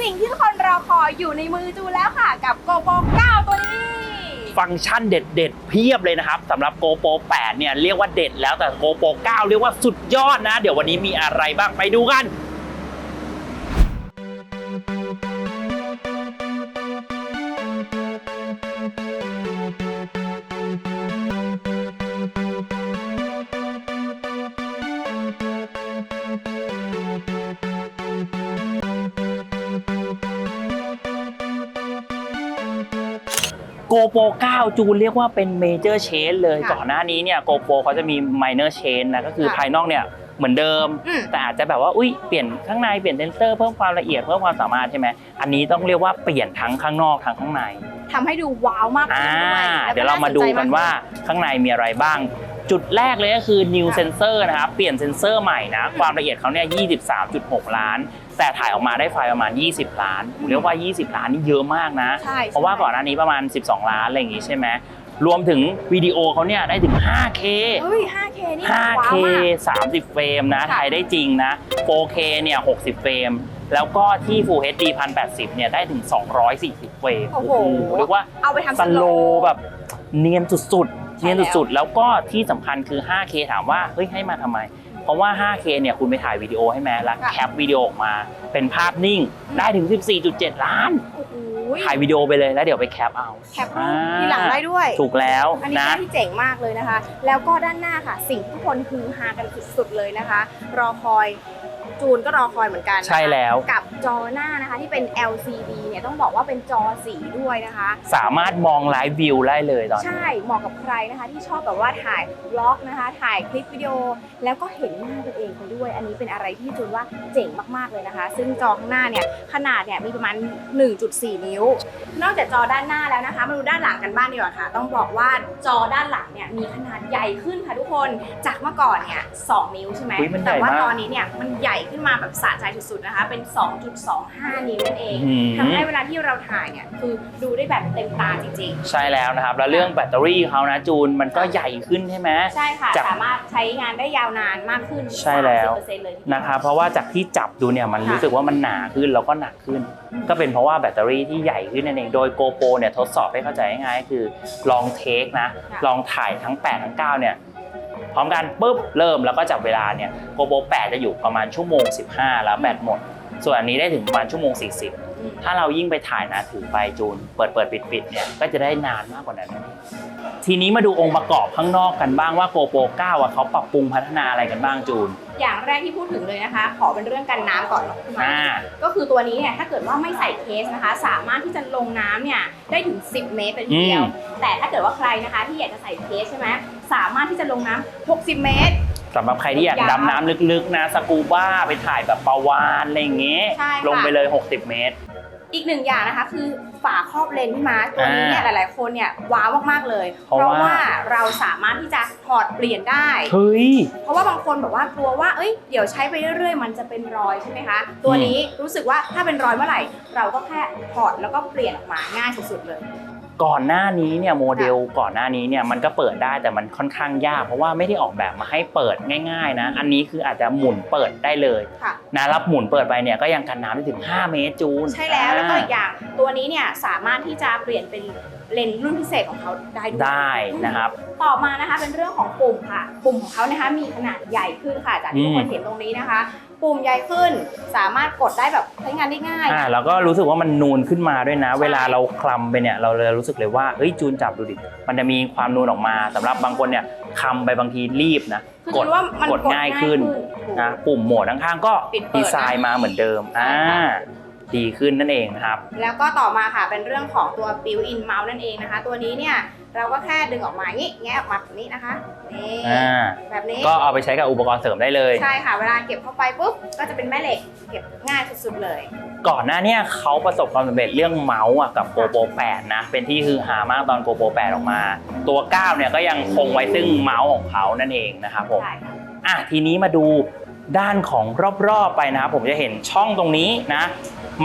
สิ่งที่ทุกคนรอคอยอยู่ในมือจูแล้วค่ะ กับ GoPro 9ตัวนี้ ฟังก์ชันเด็ดๆ เพียบเลยนะครับสำหรับ GoPro 8 เนี่ย เรียกว่าเด็ดแล้วแต่ GoPro 9 เรียกว่าสุดยอดนะ เดี๋ยววันนี้มีอะไรบ้างไปดูกัน GoPro 9จูนเรียกว่าเป็น Major Change เลยค่ะก่อนหน้านี้เนี่ย GoPro เขาจะมี Minor Change นะก็คือค่ะภายนอกเนี่ยเหมือนเดิมอืมแต่อาจจะแบบว่าอุ้ยเปลี่ยนข้างในเปลี่ยนเซนเซอร์เพิ่มความละเอียดเพิ่มความสามารถใช่ไหมอันนี้ต้องเรียกว่าเปลี่ยนทั้งข้างนอกทั้งข้างในทำให้ดูว้าวมากขึ้อ่านด้วยแล้เดี๋ยวเรามาดูกันว่าข้างในมีอะไรบ้าง จุดแรกเลยก็คือ new ค่ะ sensor นะครับเปลี่ยนเซนเซอร์ใหม่นะความละเอียดเขาเนี่ย 23.6 ล้าน แต่ถ่ายออกมาได้ไฟล์ประมาณ 20 ล้านผมเรียกว่า 20 ล้านนี่เยอะมากนะ ใช่เพราะว่าก่อนหน้านี้ประมาณ 12 ล้านอะไรอย่างงี้ใช่ไหมรวมถึงวิดีโอเขาเนี่ยได้ถึง 5K เฮ้ย 5K นี่ว้าว 5K มาก 30 เฟรมนะ ค่ะ ถ่ายได้จริงนะ 4K เนี่ย 60 เฟรม แล้วก็ที่ Full HD 1080 เนี่ย ได้ถึง 240 เฟรมโอ้โห เรียกว่าเอาไปทำสโลว์ แบบเนียนสุดๆ ใช่เนียนแล้วสุดๆ แล้วก็ที่สำคัญคือ 5K ถามว่า เฮ้ย ให้มาทำไม เพราะว่า 5K เนี่ยคุณไปถ่ายวิดีโอให้แม้แล้วค่ะแคปวิดีโอออกมา เป็นภาพนิ่งได้ถึง 14.7 ล้านโอ้โหถ่ายวิดีโอไปเลยแล้วเดี๋ยวไปแคปเอา แคปรูปที่หลังได้ด้วย ถูกแล้วอันนี้นะเป็นที่เจ๋งมากเลยนะคะ แล้วก็ด้านหน้าค่ะ สิ่งที่ทุกคนฮือฮากันสุดๆเลยนะคะ รอคอย จูนก็รอคอยเหมือนกันนะคะใช่แล้ว กับจอหน้านะคะที่เป็น LCD เนี่ยต้องบอกว่าเป็นจอสีด้วยนะคะ สามารถมองไลฟ์วิวได้เลยตอนนี้ ใช่เหมาะกับใครนะคะที่ชอบแบบว่าถ่ายบล็อกนะคะ ถ่ายคลิปวิดีโอแล้วก็เห็นหน้าตัวเองไปด้วย อันนี้เป็นอะไรที่จูนว่าเจ๋งมากๆเลยนะคะ ซึ่งจอข้างหน้าเนี่ยขนาดเนี่ยมีประมาณ 1.4 นิ้ว นอกจากจอด้านหน้าแล้วนะคะ มาดูด้านหลังกันบ้างดีกว่าค่ะ ต้องบอกว่าจอด้านหลังเนี่ยมีขนาดใหญ่ขึ้นค่ะทุกคนจากเมื่อก่อนเนี่ย2นิ้วใช่ไหมอุ๊ยมันใหญ่แต่ว่ามาก ตอนนี้เนี่ยมันใหญ่ขึ้นมาแบบสะใจสุดๆนะคะ เป็น 2.25 นิ้วนั่นเองอื้อหือทำให้เวลาที่เราถ่ายเนี่ยคือดูได้แบบเต็มตาจริงๆใช่แล้วนะครับ แล้วเรื่องแบตเตอรี่เขานะจูนมันก็ใหญ่ขึ้นใช่ไหมใช่ค่ะจากสามารถใช้งานได้ยาวนานมากขึ้นใช่แล้ว 30%เลยทีเดียว นะครับเพราะว่าจากที่จับดูเนี่ยมันค่ะรู้สึกว่ามันหนาขึ้นแล้วก็หนักขึ้น อืม ก็เป็นเพราะว่าแบตเตอรี่ที่ใหญ่ขึ้นนั่นเองโดย GoPro เนี่ยทดสอบให้เข้าใจง่ายๆคือลองเทคนะค่ะลองถ่ายทั้ง 8 ทั้ง 9 เนี่ย พร้อมกันปุ๊บเริ่มแล้วก็จับเวลาเนี่ย GoPro 8จะอยู่ประมาณชั่วโมง 15 แล้วแบตหมด ส่วนอันนี้ได้ถึงประมาณชั่วโมง 40อืมถ้าเรายิ่งไปถ่ายนะถือไปจูน เปิดเปิดปิดปิดเนี่ยก็จะได้นานมากกว่านั้นนั่นเองทีนี้มาดูองค์ประกอบข้างนอกกันบ้างว่า GoPro 9อะเขาปรับปรุงพัฒนาอะไรกันบ้างจูน อย่างแรกที่พูดถึงเลยนะคะ ขอเป็นเรื่องกันน้ำก่อนเนาะคุณหมออ่า ก็คือตัวนี้เนี่ยถ้าเกิดว่าไม่ใส่เคสนะคะ สามารถที่จะลงน้ำเนี่ยได้ถึง 10 เมตรเลยทีเดียวอืมแต่ถ้าเกิดว่าใครนะคะที่อยากจะใส่เคสใช่ไหม สามารถที่จะลงน้ำ60 เมตร สำหรับใครที่อยากยาวดำน้ำลึกๆ นะสกูบ้าไปถ่ายแบบปลาวานอะไรอย่างเงี้ยใช่ค่ะ ลงไปเลย 60 เมตร อีกหนึ่งอย่างนะคะคือฝาครอบเลนส์พี่มาร์คตัวนี้เนี่ยหอ่าลายๆ คนเนี่ยว้าวมากๆเลย เพราะว่า ว่าเราสามารถที่จะถอดเปลี่ยนได้ เฮ้ย เพราะว่าบางคนแบบว่ากลัวว่า เอ้ย เดี๋ยวใช้ไปเรื่อยๆ มันจะเป็นรอยใช่ไหมคะ ตัวนี้รู้สึกว่าถ้าเป็นรอยเมื่อไหร่ เราก็แค่ถอดแล้วก็เปลี่ยนออกมาง่ายสุดๆเลย ก่อนหน้านี้เนี่ยโมเดลก่อนหน้านี้เนี่ยมันก็เปิดได้แต่มันค่อนข้างยาก เพราะว่าไม่ได้ออกแบบมาให้เปิดง่าย ๆ นะ อันนี้คืออาจจะหมุนเปิดได้เลยค่ะนะรับหมุนเปิดไปเนี่ยก็ยังกันน้ำได้ถึง 5 เมตรจูน ใช่แล้วแล้วก็อ่าอีกอย่างตัวนี้เนี่ยสามารถที่จะเปลี่ยนเป็นเลนส์รุ่นพิเศษของเขาได้ด้วยได้นะครับ ต่อมานะคะเป็นเรื่องของปุ่มค่ะ ปุ่มของเขานะคะมีขนาดใหญ่ขึ้นค่ะจากที่ทุกคนอืมเห็นตรงนี้นะคะ ปุ่มใหญ่ขึ้น สามารถกดได้แบบใช้งานได้ง่าย อ่าแล้วก็รู้สึกว่ามันนูนขึ้นมาด้วยนะ เวลาเราคลำไปเนี่ยเราเลยรู้สึกเลยว่าเฮ้ยจูนจับดูดิมันจะมีความนูนออกมาสำหรับบางคนเนี่ยคลำไปบางทีรีบนะคือกดดูว่ามันกดง่ายขึ้นถูกนะปุ่มโหมดข้างๆก็ปิดเปิดดีไซน์มาเหมือนเดิมใช่อ่าค่ะ ดีขึ้นนั่นเองนะครับ แล้วก็ต่อมาค่ะเป็นเรื่องของตัว built-in mouse นั่นเองนะคะ ตัวนี้เนี่ย เราก็แค่ดึงออกมาอย่างนี้แงะออกมาแบบนี้นะคะนี่อ่าแบบนี้ก็เอาไปใช้กับอุปกรณ์เสริมได้เลย ใช่ค่ะเวลาเก็บเข้าไปปุ๊บก็จะเป็นแม่เหล็กเก็บง่ายสุดๆเลย ก่อนหน้าเนี้เขาประสบความสำเร็จเรื่องเมาส์อะกับ GoPro 8นะ เป็นที่ฮือฮามากตอน GoPro 8ออกมา ตัว 9 เนี่ยก็ยังคงไว้ซึ่งเมาส์ของเขานั่นเองนะครับผมใช่ค่ะอะทีนี้มาดูด้านของรอบๆไปนะครับผมจะเห็นช่องตรงนี้นะ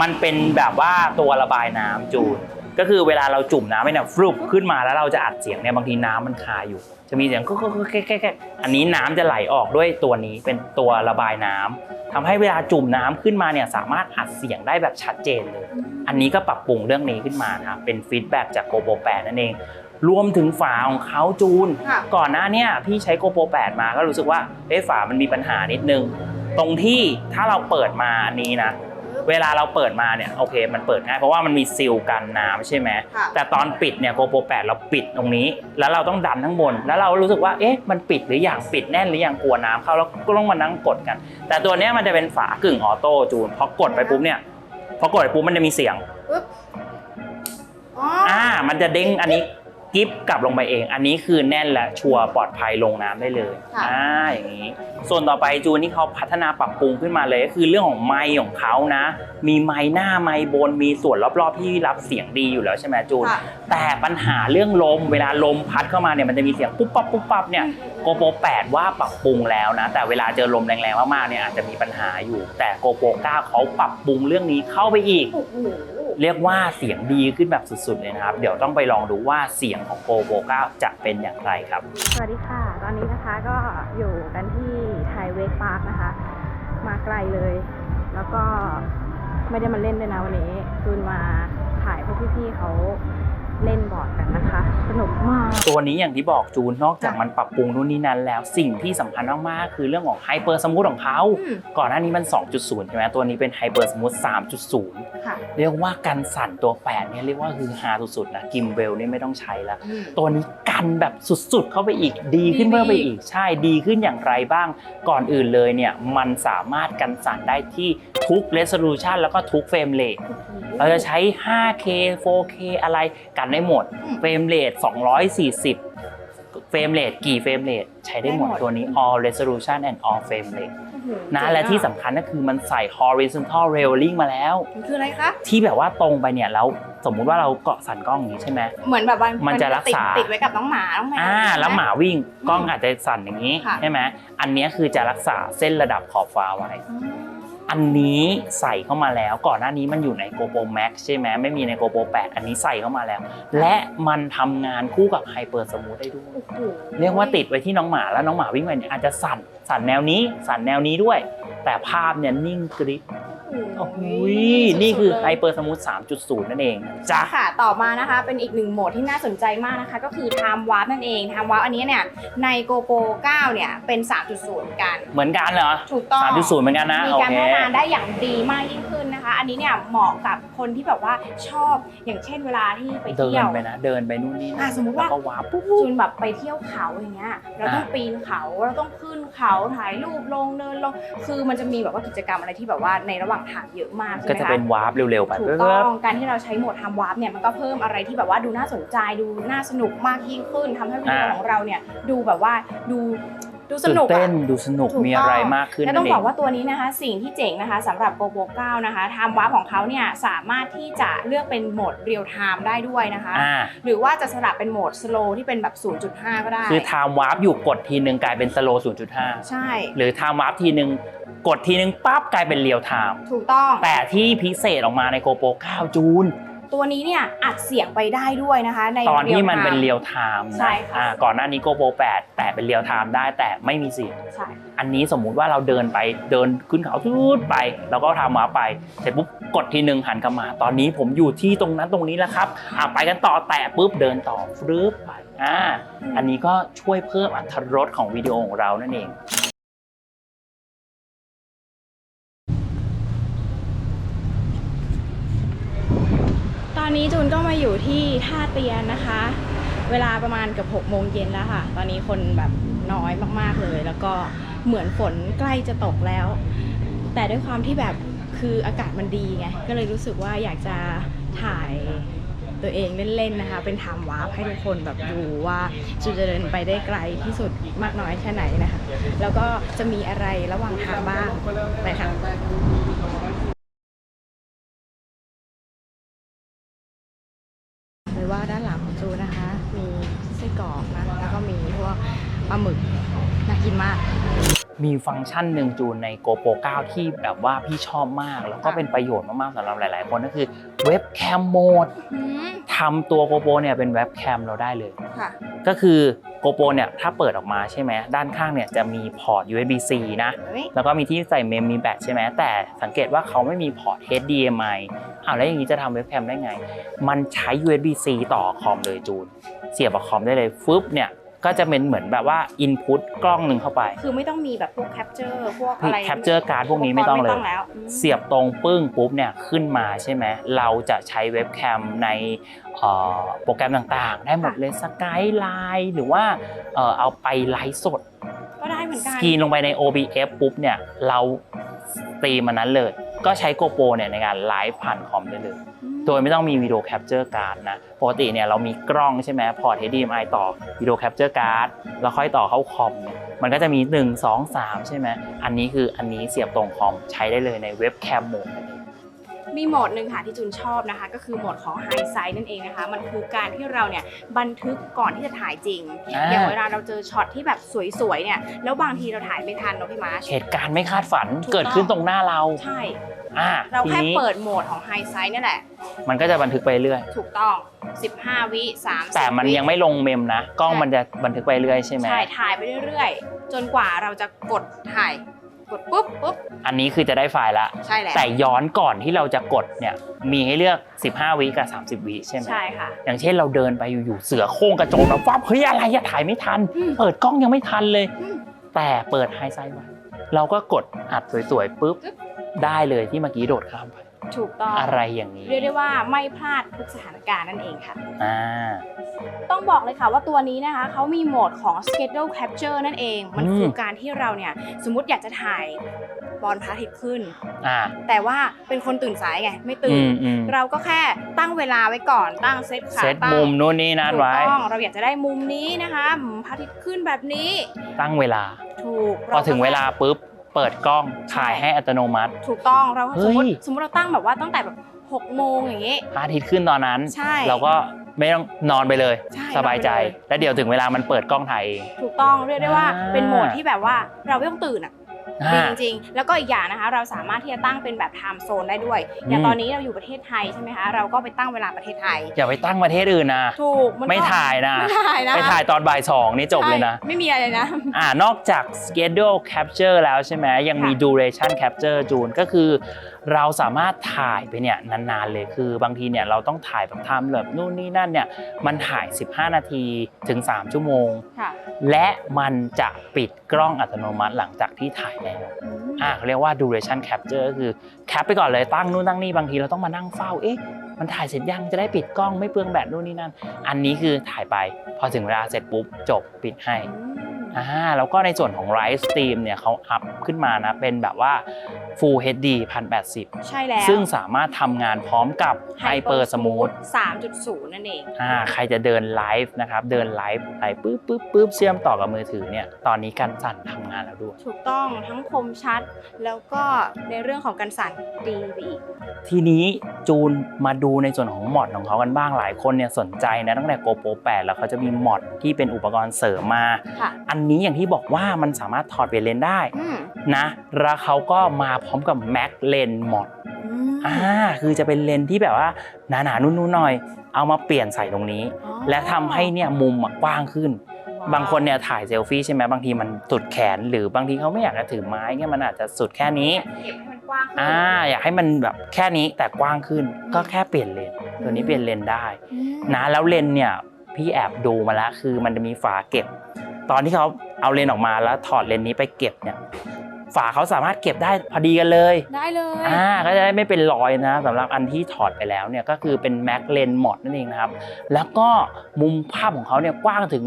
มันเป็นแบบว่าตัวระบายน้ำจูน ก็คือเวลาเราจุ่มน้ำไปเนี่ยฟลุปขึ้นมาแล้วเราจะอัดเสียงเนี่ยบางทีน้ำมันคาอยู่ จะมีเสียงก็แค่แค่อันนี้น้ำจะไหลออกด้วยตัวนี้เป็นตัวระบายน้ำทำให้เวลาจุ่มน้ำขึ้นมาเนี่ยสามารถอัดเสียงได้แบบชัดเจนเลย อันนี้ก็ปรับปรุงเรื่องนี้ขึ้นมานะเป็นฟีดแบ็กจากโกโปร8นั่นเองรวมถึงฝาของเขาจูน ก่อนหน้าเนี่ยพี่ใช้โกโปร8มาก็รู้สึกว่าเอ๊ะฝามันมีปัญหานิดนึง ตรงที่ถ้าเราเปิดมาอันนี้นะ เวลาเราเปิดมาเนี่ยโอเค มันเปิดง่ายเพราะว่ามันมีซีลกันน้ำใช่ไหมค่ะ แต่ตอนปิดเนี่ยโกโปร8เราปิดตรงนี้ แล้วเราต้องดันข้างบน แล้วเรารู้สึกว่าเอ๊ะมันปิดหรือยังปิดแน่นหรือยังกลัวน้ำเข้าแล้วก็ต้องมานั่งกดกัน แต่ตัวเนี้ยมันจะเป็นฝากึ่งออโต้จูนพอกดไปปุ๊บเนี่ยพอกดไปปุ๊บมันจะมีเสียง ปึ๊บอ๋อออ่า มันจะเด้งอันนี้ กิฟกลับลงไปเอง อันนี้คือแน่นและชัวร์ปลอดภัยลงน้ำได้เลยค่ะอ่าอย่างนี้ ส่วนต่อไปจูนที่เขาพัฒนาปรับปรุงขึ้นมาเลยก็คือเรื่องของไมค์ของเขานะ มีไมค์หน้าไมค์บนมีส่วนรอบๆที่รับเสียงดีอยู่แล้วใช่ไหมจูนค่ะแต่ปัญหาเรื่องลมเวลาลมพัดเข้ามาเนี่ยมันจะมีเสียงปุ๊บปั๊บปุ๊บปั๊บเนี่ยโกโปร8ว่าปรับปรุงแล้วนะ แต่เวลาเจอลมแรงๆมากๆเนี่ยอาจจะมีปัญหาอยู่ แต่โกโปร9เขาปรับปรุงเรื่องนี้เข้าไปอีกโอ้โห เรียกว่าเสียงดีขึ้นแบบสุดๆเลยนะครับ เดี๋ยวต้องไปลองดูว่าเสียงของ Go Pro 9 จะเป็นอย่างไรครับ สวัสดีค่ะ ตอนนี้นะคะก็อยู่กันที่ไทยเวกพาร์คนะคะ มาไกลเลย แล้วก็ไม่ได้มาเล่นด้วยนะวันนี้จูนมาถ่ายพวกพี่ๆเขา เล่นบอร์ดกันนะคะ สนุกมาก ตัวนี้อย่างที่บอกจูนนอกจากค่ะมันปรับปรุงนู่นนี่นั้นแล้วสิ่งที่สำคัญมากๆคือเรื่องของไฮเปอร์สมูทของเขา อืม ก่อนหน้านี้มัน 2.0 ใช่ไหมตัวนี้เป็นไฮเปอร์สมูท3.0 ค่ะเรียกว่ากันสั่นตัว8เนี่ยเรียกว่าคือฮาสุดๆนะกิมเบลนี่ไม่ต้องใช้แล้ว อืม ตัวนี้กันแบบสุดๆ เข้าไปอีกดีขึ้นดีเพิ่มไปอีกอีกใช่ดีขึ้นอย่างไรบ้าง ก่อนอื่นเลยเนี่ยมันสามารถกันสั่นได้ที่ทุก resolution แล้วก็ทุกเฟรมเรทเราจะใช้ 5K 4K อะไรกันได้หมดอืมเฟรมเรท240 เฟรมเรทกี่เฟรมเรทใช้ได้หมดได้หมดตัวนี้ all resolution and all frame rate โอ้โหนะเจ๋งและที่อสำคัญก็คือมันใส่ horizontal railing มาแล้วมันคืออะไรคะ ที่แบบว่าตรงไปเนี่ยแล้วสมมุติว่าเราเกาะสันกล้องอย่างนี้ใช่ไหมเหมือนแบบว่ามันจะรักษาติดติดไว้กับน้องหมาน้องแมวอ่าใช่ไแล้วหมาวิ่งกล้องอืมอาจจะสั่นอย่างนี้ค่ะใช่ไหมอันเนี้ยคือจะรักษาเส้นระดับขอบฟ้าไว้ อืมอันนี้ใส่เข้ามาแล้วก่อนหน้านี้มันอยู่ใน GoPro Max ใช่ไหมไม่มีใน GoPro 8 อันนี้ใส่เข้ามาแล้ว และมันทำงานคู่กับ Hyper Smooth ได้ด้วยโอ้โหเรียกว่าติดไว้ที่น้องหมาแล้วน้องหมาวิ่งไปเนี่ยอาจจะสั่นสั่นแนวนี้สั่นแนวนี้ด้วย แต่ภาพเนี่ยนิ่งกริบ โอ้โหนี่คือ Hyper Smooth 3.0 นั่นเองนะจ้ะค่ะ ต่อมานะคะ เป็นอีกหนึ่งโหมดที่น่าสนใจมากนะคะ ก็คือ Time Warp นั่นเอง Time Warp อันนี้เนี่ย ใน GoPro 9 เนี่ย เป็น 3.0 กัน เหมือนกันเหรอ ถูกต้อง 3.0 เหมือนกันนะ มีโอการเคพัฒนาได้อย่างดีมากยิ่งขึ้นนะคะ อันนี้เนี่ยเหมาะกับคนที่แบบว่าชอบอย่างเช่นเวลาที่ไปเดิเที่นยว ไปนะ เดินไปนู่นนี่อะนะสมมุติแล้วว่าก็วาร์ปปุ๊บ จูนแบบไปเที่ยวเขาอย่างเงี้ย เราต้องอ่า ปีนเขา เราต้องขึ้นเขาถ่ายรูปลงเนินลง คือมันจะมีแบบว่ากิจกรรมอะไรที่แบบว่าในระหว่างทางเยอะมากใช่ก็ไหมจะคะ เป็นวาร์ปเร็วๆไปถูกเพิ่ต้อมงการที่เราใช้โหมดทำวาร์ปเนี่ยมันก็เพิ่มอะไรที่แบบว่าดูน่าสนใจดูน่าสนุกมากยิ่งขึ้นทำให้วิดีโออ่า ของเราเนี่ยดูแบบว่าดู ดูสตื่นนุกเต้อะนดูสนุกถูกต้องมีอะไรมากขึ้นและนั่ต้อนงเอบอกงว่าตัวนี้นะคะสิ่งที่เจ๋งนะคะสำหรับ GoPro 9 นะคะทำวาร์ปของเขาเนี่ยสามารถที่จะเลือกเป็นโหมดเรียลไทม์ได้ด้วยนะคะ อ่า หรือว่าจะสลับเป็นโหมดสโลที่เป็นแบบ 0.5 ก็ได้ คือ time warp อยู่กดทีนึงกลายเป็น slow 0.5 ใช่หรือ time warp ทีนึงกดทีนึงปั๊บกลายเป็น real time ถูกต้อง แต่ที่พิเศษออกมาใน GoPro 9 จูน ตัวนี้เนี่ยอัดเสียงไปได้ด้วยนะคะใน ตอนที่มัน real เป็น time real time ใช่นะค่ะ อ่าก่อนหน้านี้ GoPro 8แต่เป็น real time ได้แต่ไม่มีเสียง ใช่ อันนี้สมมุติว่าเราเดินไปเดินขึ้นเขาทุดไป แล้วก็ทำมาไป เสร็จปุ๊บกดทีหนึ่งหันกลับมา ตอนนี้ผมอยู่ที่ตรงนั้นตรงนี้แล้วครับอ่าไปกันต่อแตะปุ๊บเดินต่อฟรึบไปอ่าอันนี้ก็ช่วยเพิ่มอรรถรสของวิดีโอของเรานั่นเอง นนี้จูนก็มาอยู่ที่ท่าเตียนนะคะ เวลาประมาณเกับ6โมงเย็นแล้วค่ะ ตอนนี้คนแบบน้อยมากๆเลย แล้วก็เหมือนฝนใกล้จะตกแล้ว แต่ด้วยความที่แบบคืออากาศมันดีไง ก็เลยรู้สึกว่าอยากจะถ่ายตัวเองเล่นๆนะคะ เป็นไทม์วาร์ปให้ทุกคนแบบดูว่าจูนจะเดินไปได้ไกลที่สุดมากน้อยแค่ไหนนะคะ แล้วก็จะมีอะไรระหว่างทางบ้างไปค่ะ มีฟังก์ชันหนึ่งจูนใน GoPro 9 ที่แบบว่าพี่ชอบมาก แล้วก็เป็นประโยชน์มาก ๆสำหรับหลาย ๆ คนก็คือเว็บแคมโหมดอืมถำตัวโกโปรเนี่ยเป็นเว็บแคมเราได้เลยค่ะก็คือโกโปรเนี่ยถ้าเปิดออกมาใช่ไหมด้านข้างเนี่ยจะมีพอร์ต USB-C นะเฮ้ยแล้วก็มีที่ใส่เมมมีแบตใช่ไหมแต่สังเกตว่าเขาไม่มีพอร์ต HDMI อ้าวแล้วอย่างนี้จะทำเว็บแคมได้ไง มันใช้ USB-C ต่อคอมเลยจูน เสียบกับคอมได้เลยฟึบเนี่ย ก็จะเป็นเหมือนแบบว่า Input กล้องหนึ่งเข้าไป คือไม่ต้องมีแบบพวกแคปเจอร์พวกอะไรแคปเจอร์การ์ดพวกนี้ไม่ต้องเลยไม่ต้องแล้วอืมเสียบตรงปึ้งปุ๊บเนี่ยขึ้นมาใช่ไหมเราจะใช้เว็บแคมในเอ่อโปรแกรมต่างๆ ได้หมดเลยสกายไลน์หรือว่าเอ่อเอาไปไลฟ์สดก็ได้เหมือนสกันกรีนลงไปใน OBS ปุ๊บเนี่ยเราสตรีมมันนั้นเลย ก็ใช้ GoPro เนี่ยในการไลฟ์ผ่านคอมได้เลยอืมโดยไม่ต้องมีวิดีโอแคปเจอร์การ์ดนะ ปกติเนี่ยเรามีกล้องใช่ไหมพอร์ต HDMI ต่อวิดีโอแคปเจอร์การ์ดแล้วค่อยต่อเข้าคอมเนี่ยมันก็จะมี 1 2 3 ใช่ไหม อันนี้คืออันนี้เสียบตรงคอมใช้ได้เลยในเว็บแคมโหมดนั่นเอง มีโหมดหนึ่งค่ะที่จูนชอบนะคะ ก็คือโหมดของไฮไซ e นั่นเองนะคะ มันคือการที่เราเนี่ยบันทึกก่อนที่จะถ่ายจริงอ่า อย่างเวลาเราเจอช็อตที่แบบสวยๆเนี่ยแล้วบางทีเราถ่ายไม่ทันเนาะพี่มาร์ช เหตุการณ์ไม่คาดฝันถูกต้อง เกิดขึ้นตรงหน้าเรา ใช่ อ่าเราทีแค่นี้เปิดโหมดของไฮไซ e นี่แหละ มันก็จะบันทึกไปเรื่อยถูกต้อง 15 วิ30แต่มันยังไม่ลงเมมนะ กล้องใช่มันจะบันทึกไปเรื่อยใช่ไหม ใช่ถ่ายไปเรื่อยๆ จนกว่าเราจะกดถ่าย กดปุ๊บปุ๊บ อันนี้คือจะได้ไฟล์ละ ใช่แล้ว แต่ย้อนก่อนที่เราจะกดเนี่ย มีให้เลือก 15 วิกับ 30 วิใช่ไหมใช่ค่ะ อย่างเช่นเราเดินไปอยู่ๆเสือโค้งกระโจนมาฟับเฮ้ยอะไรอะถ่ายไม่ทันอืมเปิดกล้องยังไม่ทันเลยอืมแต่เปิดไฮไซด์ไว้ เราก็กดอัดสวยๆปุ๊บปึ๊บได้เลยที่เมื่อกี้โดดข้ามไป ถูกต้องอะไรอย่างนี้ เรียกได้ว่าไม่พลาดทุกสถานการณ์นั่นเองค่ะ อ่า ต้องบอกเลยค่ะว่าตัวนี้นะคะเขามีโหมดของ schedule capture นั่นเอง มันอืม คือการที่เราเนี่ยสมมติอยากจะถ่ายบอลพระอาทิตย์ขึ้น อ่าแต่ว่าเป็นคนตื่นสายไง ไม่ตื่อืน มอืมเราก็แค่ตั้งเวลาไว้ก่อนตั้งเซตขาเซตตั้งมุมนู่นนี่นั่นถูกไว้ต้องเราอยากจะได้มุมนี้นะคะอืมพระอาทิตย์ขึ้นแบบนี้ ตั้งเวลา ถูกพอถึงเวลาปุ๊บ เปิดกล้องใช่ถ่ายให้อัตโนมัติ ถูกต้องเราเฮ้สยมมติสมมติเราตั้งแบบว่าตั้งแต่แบบ6โมงอย่างนี้พระอาทิตย์ขึ้นตอนนั้น ใช่ เราก็ไม่ต้องนอนไปเลยใช่สบายใจนอนไปเลยแล้วเดี๋ยวถึงเวลามันเปิดกล้องถ่ายเองถูกต้องเรียกได้ว่าอ่าเป็นโหมดที่แบบว่าเราไม่ต้องตื่นอะ ดีอ่าจริงๆ แล้วก็อีกอย่างนะคะ เราสามารถที่จะตั้งเป็นแบบ time zone ได้ด้วย อย่างอืมตอนนี้เราอยู่ประเทศไทยใช่ไหมคะ เราก็ไปตั้งเวลาประเทศไทย อย่าไปตั้งประเทศอื่นนะ ถูกมันก็ไม่ถ่ายนะ ไม่ถ่ายนะไปถ่ายตอนบ่ายสองนี่จบเลยนะ ใช่ไม่มีอะไรนะ อ่านอกจาก schedule capture แล้วใช่ไหมยังมี ค่ะ duration capture จูนก็คือ เราสามารถถ่ายไปเนี่ยนานๆเลยคือบางทีเนี่ยเราต้องถ่ายแบบทำแบบนู่นนี่นั่นเนี่ยมันถ่าย 15 นาทีถึง 3 ชั่วโมง ค่ะ และมันจะปิดกล้องอัตโนมัติหลังจากที่ถ่ายแล้วอ่าเขาเรียกว่า duration capture ก็คือแคปไปก่อนเลยตั้งนู่นตั้งนี่บางทีเราต้องมานั่งเฝ้าเอ๊ะมันถ่ายเสร็จยังจะได้ปิดกล้องไม่เปลืองแบตนู่นนี่นั่น อันนี้คือถ่ายไป พอถึงเวลาเสร็จปุ๊บจบปิดให้ อ่าแล้วก็ในส่วนของ Live Stream เนี่ยเขาอัพขึ้นมานะ เป็นแบบว่า Full HD 1080 ใช่แล้ว ซึ่งสามารถทำงานพร้อมกับ Hyper Smooth 3.0 นั่นเองอ่าใครจะเดินไลฟ์นะครับ เดินไลฟ์ไปปุ๊บปุ๊บปุ๊บเชื่อมต่อกับมือถือเนี่ย ตอนนี้การสั่นทำงานแล้วด้วย ถูกต้องทั้งคมชัด แล้วก็ในเรื่องของการสั่นดีไปอีก ทีนี้จูนมาดูในส่วนของมอดของเขากันบ้างหลายคนเนี่ยสนใจนะตั้งแต่ GoPro 8 แล้วเขาจะมีมอดที่เป็นอุปกรณ์เสริมมาค่ะอันนี้อย่างที่บอกว่ามันสามารถถอดเปลี่ยนเลนส์ได้อืมนะแล้วเขาก็มาพร้อมกับ Mac Lens Mod อืมอ่าคือจะเป็นเลนส์ที่แบบว่าหนาๆนุ่นๆหน่อย เอามาเปลี่ยนใส่ตรงนี้อ๋อและทำให้เนี่ยมุมอะกว้างขึ้นว้วบางคนเนี่ยถ่ายเซลฟี่ใช่ไหมบางทีมันสุดแขน หรือบางทีเขาไม่อยากจะถือไม้เนี่ยมันอาจจะสุดแค่นี้เก็บให้มันกว้างขึ้นอ่าอยากให้มันแบบแค่นี้แต่กว้างขึ้น ก็แค่เปลี่ยนเลนตัวนี้เปลี่ยนเลนได้อืมนะแล้วเลนเนี่ยพี่แอบดูมาแล้วคือมันจะมีฝาเก็บ ตอนที่เขาเอาเลนออกมาแล้วถอดเลนนี้ไปเก็บเนี่ยฝาเขาสามารถเก็บได้พอดีกันเลย ได้เลยอ่าก็จะได้ไม่เป็นรอยนะสำหรับอันที่ถอดไปแล้วเนี่ยก็คือเป็นแม็กเลนหมดนั่นเองนะครับ แล้วก็มุมภาพของเขาเนี่ยกว้างถึง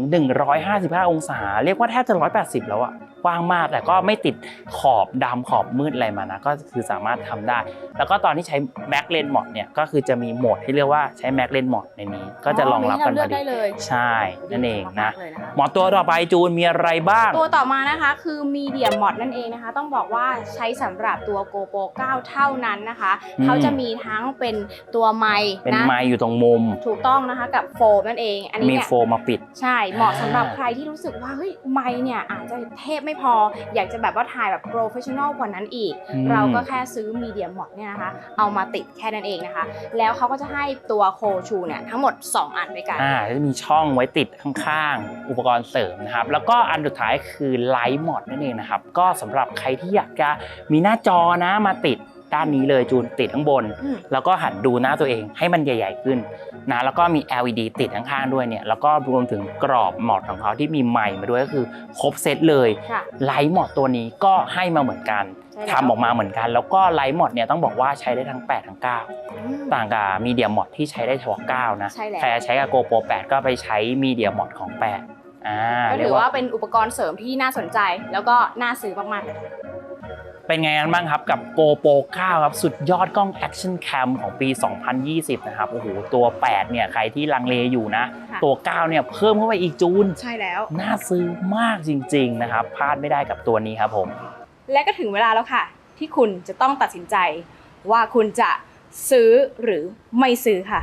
155 องศา เรียกว่าแทบจะ 180 แล้วอะ กว้างมาก แต่ก็ไม่ติดขอบดำขอบมืดอะไรมานะก็คือสามารถทำได้ แล้วก็ตอนที่ใช้แม็กเลนหมดเนี่ยก็คือจะมีโหมดที่เรียกว่าใช้แม็กเลนหมดในนี้ ก็จะรองรับกันพเลืออกดีได้เลยใช่นั่นเองนะดีมากๆเลยคหมอตัวต่อไปจูนมีอะไรบ้าง ตัวต่อมานะคะคือมีเดียมมอดนั่นเองนะคะ ต้องบอกว่าใช้สำหรับตัว GoPro 9เท่านั้นนะคะอืมเขาจะมีทั้งเป็นตัวไมค์เป็นนะไม้อยู่ตรงมุม ถูกต้องนะคะกับโฟมนั่นเอง อันนี้มีเนี่ยโฟมมาปิด ใช่เหมาะสำหรับอ่าใครที่รู้สึกว่าเฮ้ยไมค์เนี่ยอาจจะเทพไม่ไม่พอ อยากจะแบบว่าถ่ายแบบโปรเฟชชั่นอลกว่านั้นอีกอืมเราก็แค่ซื้อมีเดียมอดเนี่ยนะคะ เอามาติดแค่นั้นเองนะคะ แล้วเขาก็จะให้ตัวโคชูเนี่ยทั้งหมด 2 อันด้วยกันอ่าจะมีช่องไว้ติดข้างๆ อุปกรณ์เสริมนะครับ แล้วก็อันสุดท้ายคือไลท์มอดนั่นเองนะครับ ก็สำหรับใครที่อยากจะมีหน้าจอนะมาติด ด้านนี้เลยจูนติดข้างบนอืมแล้วก็หันดูหน้าตัวเองให้มันใหญ่ ๆ ขึ้นนะแล้วก็มี LED ติดข้างๆด้วยเนี่ยแล้วก็รวมถึงกรอบหมอดของเขาที่มีไมค์มาด้วยก็คือครบเซตเลยค่ะไลท์หมอดตัวนี้ก็ให้มาเหมือนกันใช่แล้วทำออกมาเหมือนกัน แล้วก็ไลท์หมอดเนี่ยต้องบอกว่าใช้ได้ทั้ง 8 ทั้ง9อืมต่างกับมีเดียมอดที่ใช้ได้เฉพาะ9นะใช่แล้วใครใช้กับ GoPro 8ก็ไปใช้มีเดียมอดของ8อ่าก็เรีถืยอว่าเป็นอุปกรณ์เสริมที่น่าสนใจแล้วก็น่าซื้อมากๆเลย เป็นไงกันบ้างครับกับ GoPro 9 ครับสุดยอดกล้อง Action Cam ของปี 2020 นะครับโอ้โหตัว 8 เนี่ยใครที่ลังเลอยู่นะ ค่ะ ตัว 9 เนี่ยเพิ่มเข้าไปอีกจูน ใช่แล้ว น่าซื้อมากจริงๆนะครับพลาดไม่ได้กับตัวนี้ครับผม และก็ถึงเวลาแล้วค่ะ ที่คุณจะต้องตัดสินใจ ว่าคุณจะซื้อหรือไม่ซื้อค่ะ